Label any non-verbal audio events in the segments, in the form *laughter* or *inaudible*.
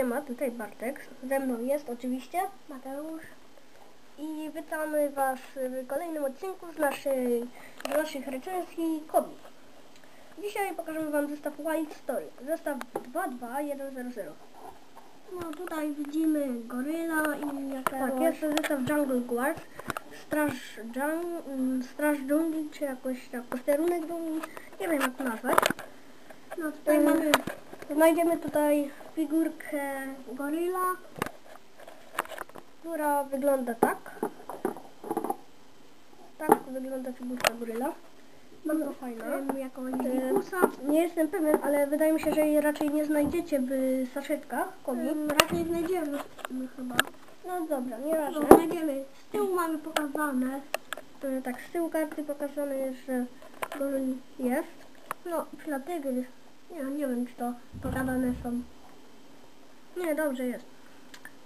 siema, tutaj Bartek. Ze mną jest oczywiście Mateusz. i witamy Was w kolejnym odcinku z, naszej, z naszych recenzji Kobi. Dzisiaj pokażemy Wam zestaw Wild Story. Zestaw 22100. No tutaj widzimy goryla i jakiegoś... Tak, jest to zestaw Jungle Guard. Straż, dżung, straż dżungli, czy jakoś tak posterunek dżungli. Nie wiem jak to nazwać. No tutaj Ym, mamy Znajdziemy tutaj figurkę goryla, która wygląda tak. Tak wygląda figurka goryla. Bardzo fajna. dzikusa. Nie jestem pewien, ale wydaje mi się, że jej raczej nie znajdziecie w saszetkach komi. Ym, raczej znajdziemy my chyba. No dobra, nieważne. No, znajdziemy. Z tyłu mamy pokazane. Tak, z tyłu karty pokazane jest, że goryl jest. No, dlatego Nie, nie wiem czy to pokazane są. Nie, dobrze jest.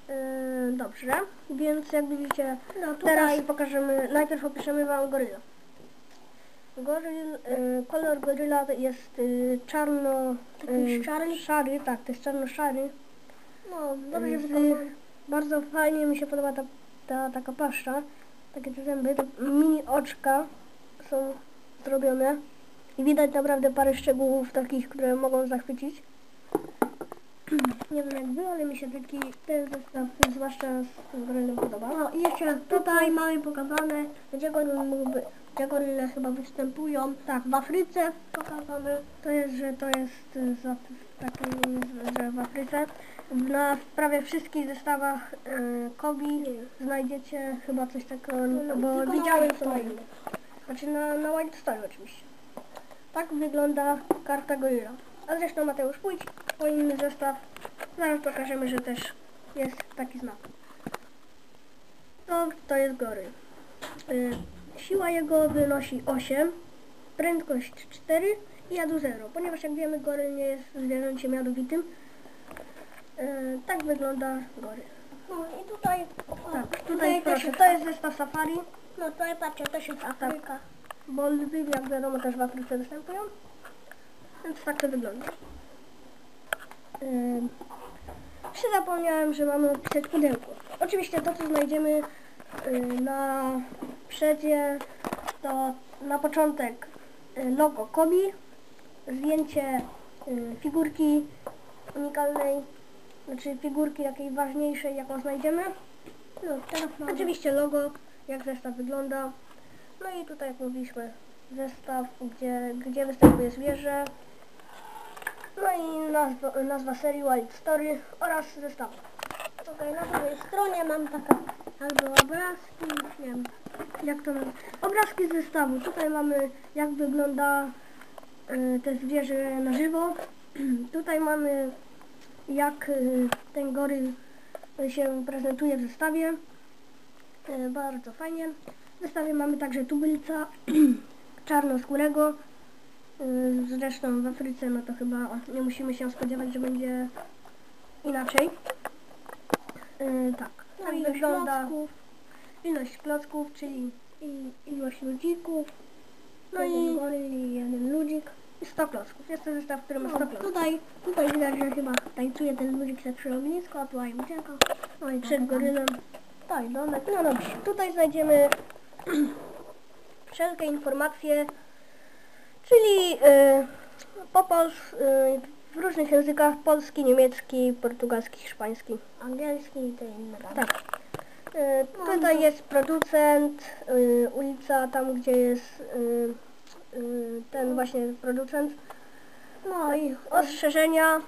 Yy, dobrze, więc jak widzicie, No tutaj teraz pokażemy, najpierw opiszemy Wam goryla. Goryl, yy, kolor goryla jest yy, czarno... Taki yy, szary? Szary, tak, to jest czarno-szary. no dobrze Yy, wykonane. bardzo fajnie mi się podoba ta, ta taka paszcza. Takie te zęby, te mini oczka są zrobione. I widać naprawdę parę szczegółów takich, które mogą zachwycić. *clears throat* Nie wiem jak wy, ale mi się taki ten zestaw, zwłaszcza z gorylem podoba. No i jeszcze tutaj mamy pokazane, gdzie mógłby, gdzie goryle chyba występują. Tak, w Afryce pokazane. To jest, że to jest y, za, taki, że w Afryce. Na prawie wszystkich zestawach y, Kobi znajdziecie chyba coś takiego, No, bo widziałem to na innych. Znaczy na, na Wild Story oczywiście. Tak wygląda karta goryla. A zresztą Mateusz, pójdź po inny zestaw. Zaraz pokażemy, że też jest taki znak. To, to jest goryl. Y, siła jego wynosi 8, prędkość 4 i jadu 0. Ponieważ jak wiemy goryl nie jest zwierzęciem jadowitym. Y, tak wygląda goryl. No i tutaj, o, Tak, tutaj, tutaj proszę, to jest zestaw safari. no tutaj patrzcie, też jest Afryka. Bo lwy, jak wiadomo, też w Afryce występują. Więc tak to wygląda. Jeszcze zapomniałem, że mamy opisać pudełko. Oczywiście to, co znajdziemy y, na przedzie, to na początek y, logo Kobi, zdjęcie y, figurki unikalnej, znaczy figurki takiej ważniejszej, jaką znajdziemy. No teraz mamy, Oczywiście logo, jak zestaw wygląda. No i tutaj jak mówiliśmy, zestaw, gdzie, gdzie występuje zwierzę. No i nazwa, nazwa serii Wild Story oraz zestawu. tutaj na drugiej stronie mam taka albo obrazki, nie wiem. Jak to nazwać? Obrazki zestawu. Tutaj mamy jak wygląda y, te zwierzę na żywo. *clears throat* Tutaj mamy jak y, ten goryl się prezentuje w zestawie. Y, bardzo fajnie. W zestawie mamy także tubylca *clears throat* czarnoskórego. Y, zresztą w Afryce no to chyba nie musimy się spodziewać, że będzie inaczej. Y, tak. No tak wygląda klocków. ilość klocków, czyli ilość ludzików. no i goryl jeden ludzik i 100 klocków. Jest to zestaw, który ma 100 No, klocków. tutaj, tutaj widać, że chyba tańcuje ten ludzik se przy ognisku, a tutaj ucieka. No i tak, przed tak. gorylem. Tak, domek. No dobrze. Tutaj znajdziemy wszelkie informacje, czyli y, po pols, y, w różnych językach polski, niemiecki, portugalski, hiszpański. Angielski i te inne. Tak. Y, tutaj jest producent, y, ulica tam gdzie jest y, y, ten właśnie producent. No i Ostrzeżenia,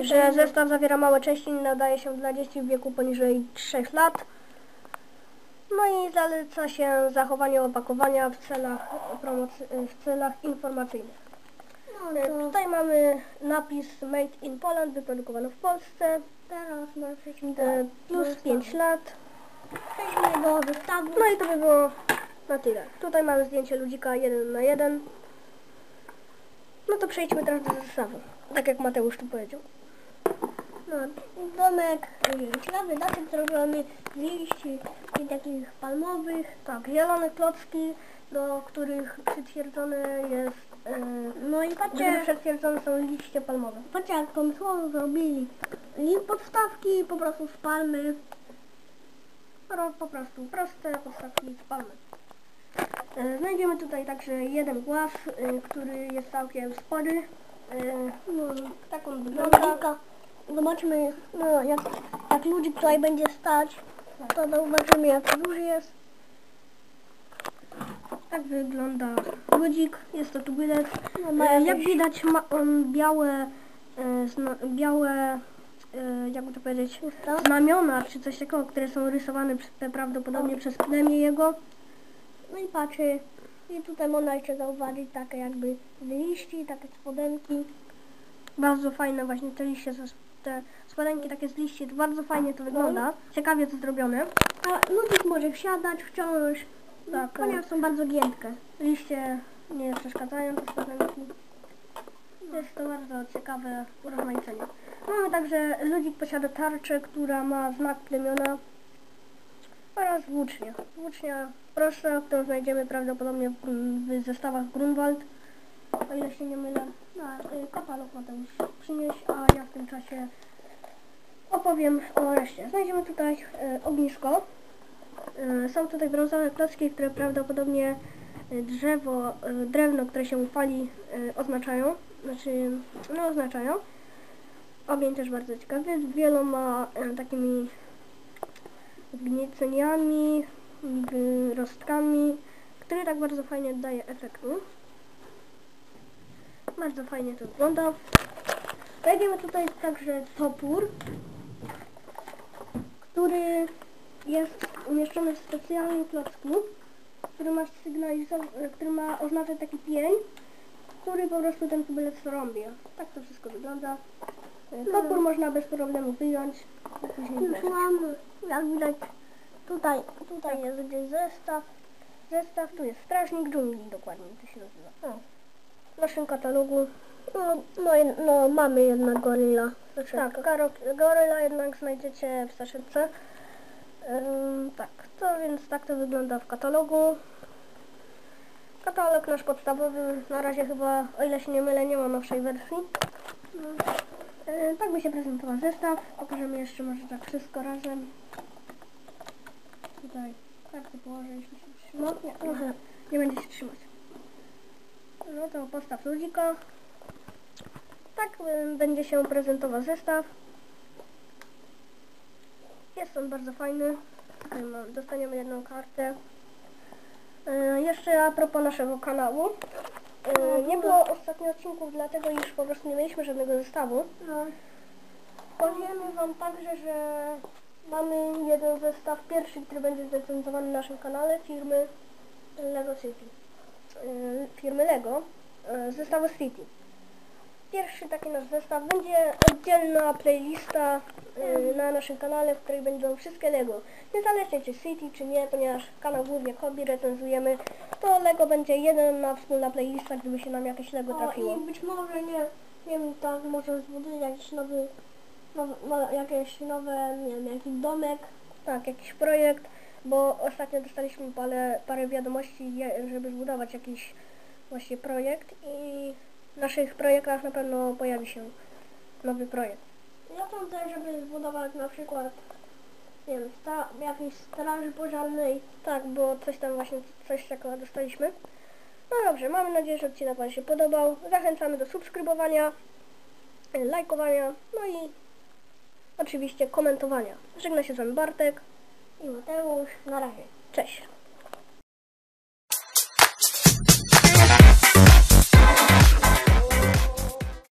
że zestaw zawiera małe części i nadaje się dla dzieci w wieku poniżej 3 lat. No i zaleca się zachowanie opakowania w celach, w celach informacyjnych. no, to Tutaj mamy napis Made in Poland, wyprodukowano w Polsce, teraz może przejdźmy do, e, plus zestawu. 5 lat. Przejdźmy do zestawu. No i to by było na tyle. Tutaj mamy zdjęcie ludzika 1 na 1. No to przejdźmy teraz do zestawu, tak jak Mateusz tu powiedział. No, domek y, ciekawy, daszek zrobiony z liści i takich palmowych. Tak, zielone klocki, do których przytwierdzone jest, e, No i patrzcie, których przytwierdzone są liście palmowe. patrzcie jak pomysłowo zrobili. I podstawki po prostu z palmy. Po prostu proste podstawki z palmy. E, Znajdziemy tutaj także jeden głaz, e, który jest całkiem spory. No, Taką wygląda. Zobaczmy, no, jak, jak ludzi tutaj będzie stać, to zobaczymy jak duży jest. Tak wygląda ludzik, jest to tubylec. No, ma E, Jak jakieś- widać ma on białe, e, zna, białe e, jakby to powiedzieć, Usta? znamiona czy coś takiego, które są rysowane pr- prawdopodobnie przez plemię jego. No i patrzy. I tutaj można jeszcze zauważyć takie jakby z liści, takie spodenki. Bardzo fajne właśnie te liście, ze- te spodenki takie z liści, to bardzo fajnie to wygląda. Ciekawie to zrobione. A ludzik może wsiadać, wciąż, Tak, ponieważ są bardzo giętkie. Liście nie przeszkadzają te spodenki. Jest to bardzo ciekawe urozmaicenie. Mamy także, ludzik posiada tarczę, która ma znak plemiona oraz włócznię. Włócznia prosta, którą znajdziemy prawdopodobnie w, w zestawach Grunwald, o ile się nie mylę. No, y, katalog Mateusz przynieść, a ja w tym czasie opowiem o reszcie. Znajdziemy tutaj y, ognisko. Y, Są tutaj brązowe klocki, które prawdopodobnie y, drzewo, y, drewno, które się upali, y, oznaczają. Znaczy, no oznaczają. Ogień też bardzo ciekawy, z wieloma y, takimi zgnieceniami, wyrostkami, który tak bardzo fajnie daje efektu. Bardzo fajnie to wygląda. Wejdziemy tutaj także topór, który jest umieszczony w specjalnym klocku, który ma sygnalizować, który ma oznaczać taki pień, który po prostu ten tubylec rąbie. Tak to wszystko wygląda. E, Topór można bez problemu wyjąć Już mam, jak widać, tutaj, tutaj jest gdzieś zestaw. Zestaw, tu jest strażnik dżungli dokładnie to się nazywa. O, w naszym katalogu. No, no, no mamy jednak goryla. Tak, karo, goryla jednak znajdziecie w saszetce. Ym, tak, to więc tak to wygląda w katalogu. Katalog nasz podstawowy, na razie chyba, o ile się nie mylę, nie ma nowszej wersji. No. Yy, tak by się prezentował zestaw. Pokażemy jeszcze może tak wszystko razem. Tutaj karty położę, jeśli się trzyma. Nie, trochę nie będzie się trzymać. No to postaw ludzika. Tak będzie się prezentował zestaw. Jest on bardzo fajny. Dostaniemy jedną kartę. Y, jeszcze a propos naszego kanału. Y, nie było ostatnio odcinków, dlatego iż po prostu nie mieliśmy żadnego zestawu. No, Powiemy Wam także, że mamy jeden zestaw, pierwszy, który będzie zrecenzowany na naszym kanale firmy Lego City. Yy, Firmy Lego, yy, zestawu City. Pierwszy taki nasz zestaw będzie oddzielna playlista yy, na naszym kanale, w której będą wszystkie Lego. Niezależnie czy City, czy nie, ponieważ kanał głównie hobby recenzujemy, to Lego będzie jedna wspólna playlista, gdyby się nam jakieś Lego o, trafiło. i być może, nie, nie wiem, tak, może zbuduję jakiś nowy, nowy no, jakieś nowe, nie wiem, jakiś domek. Tak, jakiś projekt, bo ostatnio dostaliśmy parę, parę wiadomości, żeby zbudować jakiś właśnie projekt i w naszych projektach na pewno pojawi się nowy projekt. Ja sądzę, żeby zbudować na przykład, nie wiem, sta, jakiejś straży pożarnej. Tak, bo coś tam właśnie, coś takiego dostaliśmy. No dobrze, mamy nadzieję, że odcinek Wam się podobał. Zachęcamy do subskrybowania, lajkowania, no i oczywiście komentowania. Żegna się z Wami Bartek I Mateusz, na razie. Cześć.